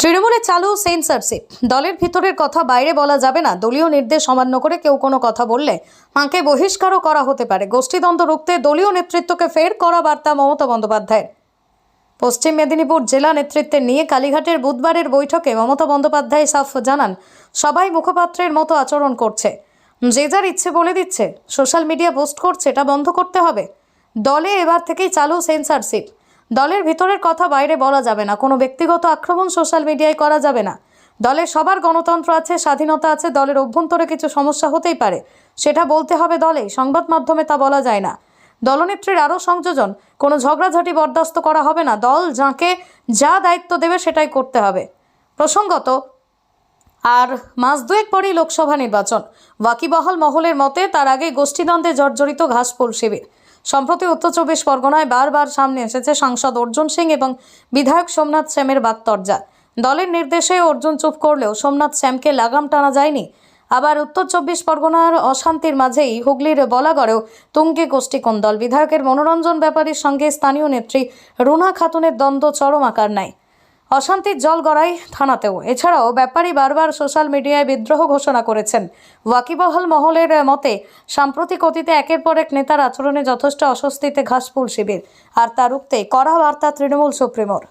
তৃণমূলে চালু সেন্সারশিপ। দলের ভিতরের কথা বাইরে বলা যাবে না। দলীয় নির্দেশ অমান্য করে কেউ কোনো কথা বললে তাঁকে বহিষ্কারও করা হতে পারে। গোষ্ঠীদ্বন্দ্ব রুখতে দলীয় নেতৃত্বকে ফের করা বার্তা মমতা বন্দ্যোপাধ্যায়ের। পশ্চিম মেদিনীপুর জেলা নেতৃত্বে নিয়ে কালীঘাটের বুধবারের বৈঠকে মমতা বন্দ্যোপাধ্যায় সাফ জানান, সবাই মুখপাত্রের মতো আচরণ করছে। যে যার ইচ্ছে বলে দিচ্ছে। সোশ্যাল মিডিয়া পোস্ট করছে, এটা বন্ধ করতে হবে। দলে এবার থেকেই চালু সেন্সারশিপ। দলের ভিতরের কথা বাইরে বলা যাবে না, কোনো ব্যক্তিগত আক্রমণ সোশ্যাল মিডিয়ায় করা যাবে না। দলের সবার গণতন্ত্র আছে, স্বাধীনতা আছে, দলের অভ্যন্তরে কিছু সমস্যা হতেই পারে। সেটা বলতে হবে দলে, সংবাদ মাধ্যমে তা বলা যায় না। দলনেত্রীর আরও সংযোজন, কোনো ঝগড়াঝাটি বরদাস্ত করা হবে না, দল যাকে যা দায়িত্ব দেবে সেটাই করতে হবে। প্রসঙ্গত, আর মাস দুয়েক পরেই লোকসভা নির্বাচন। ওয়াকিবহাল মহলের মতে, তার আগে গোষ্ঠীদ্বন্দ্বে জর্জরিত ঘাসফুল শিবির। সম্প্রতি উত্তর চব্বিশ পরগনায় বারবার সামনে এসেছে সাংসদ অর্জুন সিং এবং বিধায়ক সোমনাথ শ্যামের বাগতর্জা দলের নির্দেশে অর্জুন চুপ করলেও সোমনাথ শ্যামকে লাগাম টানা যায়নি। আবার উত্তর চব্বিশ পরগনার অশান্তির মাঝেই হুগলির বলাগড়েও তুঙ্গে গোষ্ঠী কোন্দল। বিধায়কের মনোরঞ্জন ব্যাপারীর সঙ্গে স্থানীয় নেত্রী রুনা খাতুনের দ্বন্দ্ব চরম আকার নেয়। অশান্তির জল গড়াই থানাতেও। এছাড়াও ব্যাপারী বারবার সোশ্যাল মিডিয়ায় বিদ্রোহ ঘোষণা করেছেন। ওয়াকিবহাল মহলের মতে, সাম্প্রতিক অতীতে একের পর এক নেতার আচরণে যথেষ্ট অস্বস্তিতে ঘাসফুল শিবির। আর তা রুখতে কড়া বার্তা তৃণমূল সুপ্রিমোর।